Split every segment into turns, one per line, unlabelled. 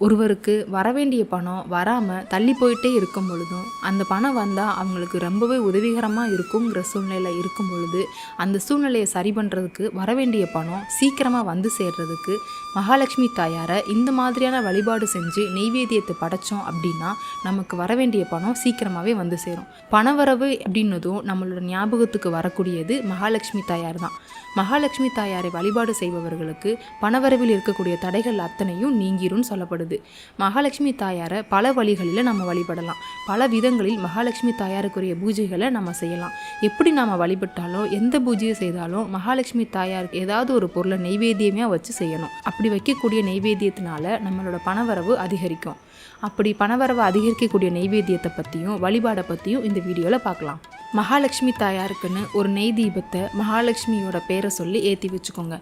ஒருவருக்கு வரவேண்டிய பணம் வராமல் தள்ளி போயிட்டே இருக்கும் பொழுதும் அந்த பணம் வந்தால் அவங்களுக்கு ரொம்பவே உதவிகரமாக இருக்குங்கிற சூழ்நிலையில் இருக்கும் பொழுது அந்த சூழ்நிலையை சரி பண்ணுறதுக்கு வரவேண்டிய பணம் சீக்கிரமாக வந்து சேர்றதுக்கு மகாலட்சுமி தாயாரை இந்த மாதிரியான வழிபாடு செஞ்சு நெய்வேத்தியத்தை படைச்சோம் அப்படின்னா நமக்கு வரவேண்டிய பணம் சீக்கிரமாகவே வந்து சேரும். பணவரவு அப்படின்னதும் நம்மளோட ஞாபகத்துக்கு வரக்கூடியது மகாலட்சுமி தாயார் தான். மகாலட்சுமி தாயாரை வழிபாடு செய்பவர்களுக்கு பணவரவில் இருக்கக்கூடிய தடைகள் அத்தனையும் நீங்கிரும்னு சொல்லப்படுது. மகாலட்சுமி தாயாரை பல வழிகளில் நம்ம வழிபடலாம். பல விதங்களில் மகாலட்சுமி தாயாருக்குரிய பூஜைகளை நம்ம செய்யலாம். எப்படி நாம் வழிபட்டாலும் எந்த பூஜையை செய்தாலும் மகாலட்சுமி தாயாருக்கு ஏதாவது ஒரு பொருளை நெய்வேத்தியமாக வச்சு செய்யணும். அப்படி வைக்கக்கூடிய நெய்வேத்தியத்தினால நம்மளோட பணவரவு அதிகரிக்கும். அப்படி பணவரவை அதிகரிக்கக்கூடிய நெய்வேத்தியத்தை பற்றியும் வழிபாடை பற்றியும் இந்த வீடியோவில் பார்க்கலாம். மகாலட்சுமி தாயாருக்குன்னு ஒரு நெய் தீபத்தை மகாலட்சுமியோட பேரை சொல்லி ஏற்றி வச்சுக்கோங்க.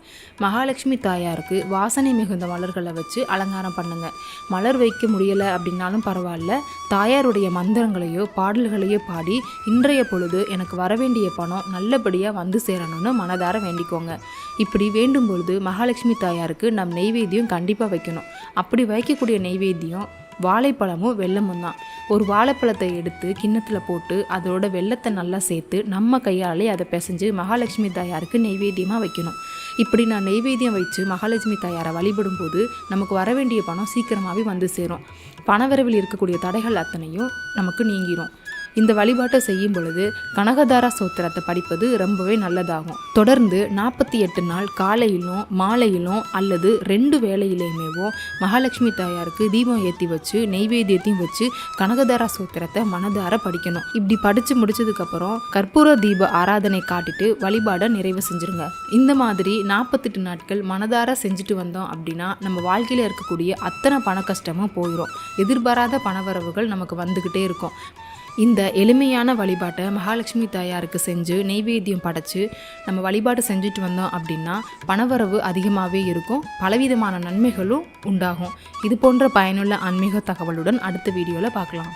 மகாலட்சுமி தாயாருக்கு வாசனை மிகுந்த மலர்களை வச்சு அலங்காரம் பண்ணுங்க. மலர் வைக்க முடியலை அப்படின்னாலும் பரவாயில்ல. தாயாருடைய மந்திரங்களையோ பாடல்களையோ பாடி இன்றைய பொழுது எனக்கு வரவேண்டிய பணம் நல்லபடியாக வந்து சேரணும்னு மனதார வேண்டிக்கோங்க. இப்படி வேண்டும் பொழுது மகாலட்சுமி தாயாருக்கு நம் நெய்வேத்தியம் கண்டிப்பாக வைக்கணும். அப்படி வைக்கக்கூடிய நெய்வேத்தியம் வாழைப்பழமும் வெள்ளமும் தான். ஒரு வாழைப்பழத்தை எடுத்து கிண்ணத்தில் போட்டு அதோட வெல்லத்தை நல்லா சேர்த்து நம்ம கையாலே அதை பிசைஞ்சு மகாலட்சுமி தாயாருக்கு நெய்வேத்தியமாக வைக்கணும். இப்படி நான் நெய்வேத்தியம் வச்சு மகாலட்சுமி தாயாரை வழிபடும் போது நமக்கு வர வேண்டிய பணம் சீக்கிரமாகவே வந்து சேரும். பணவரவில் இருக்கக்கூடிய தடைகள் அத்தனையும் நமக்கு நீங்கிரும். இந்த வழிபாட்டை செய்யும் பொழுது கனகதாரா சோத்திரத்தை படிப்பது ரொம்பவே நல்லதாகும். தொடர்ந்து நாற்பத்தி எட்டு நாள் காலையிலும் மாலையிலும் அல்லது ரெண்டு வேலையிலையுமேவோ மகாலட்சுமி தாயாருக்கு தீபம் ஏற்றி வச்சு நெய்வேத்தியத்தையும் வச்சு கனகதாரா சோத்திரத்தை மனதார படிக்கணும். இப்படி படித்து முடிச்சதுக்கப்புறம் கற்பூர தீப ஆராதனை காட்டிட்டு வழிபாடை நிறைவு செஞ்சுருங்க. இந்த மாதிரி நாற்பத்தெட்டு நாட்கள் மனதார செஞ்சுட்டு வந்தோம் அப்படின்னா நம்ம வாழ்க்கையில் இருக்கக்கூடிய அத்தனை பண கஷ்டமும் போயிடும் எதிர்பாராத பணவரவுகள் நமக்கு வந்துக்கிட்டே இருக்கும். இந்த எளிமையான வழிபாட்டை மகாலட்சுமி தாயாருக்கு செஞ்சு நெய்வேத்தியம் படைச்சு நம்ம வழிபாடு செஞ்சுட்டு வந்தோம் அப்படின்னா பணவரவு அதிகமாகவே இருக்கும். பலவிதமான நன்மைகளும் உண்டாகும். இது போன்ற பயனுள்ள ஆன்மீக தகவலுடன் அடுத்த வீடியோவில் பார்க்கலாம்.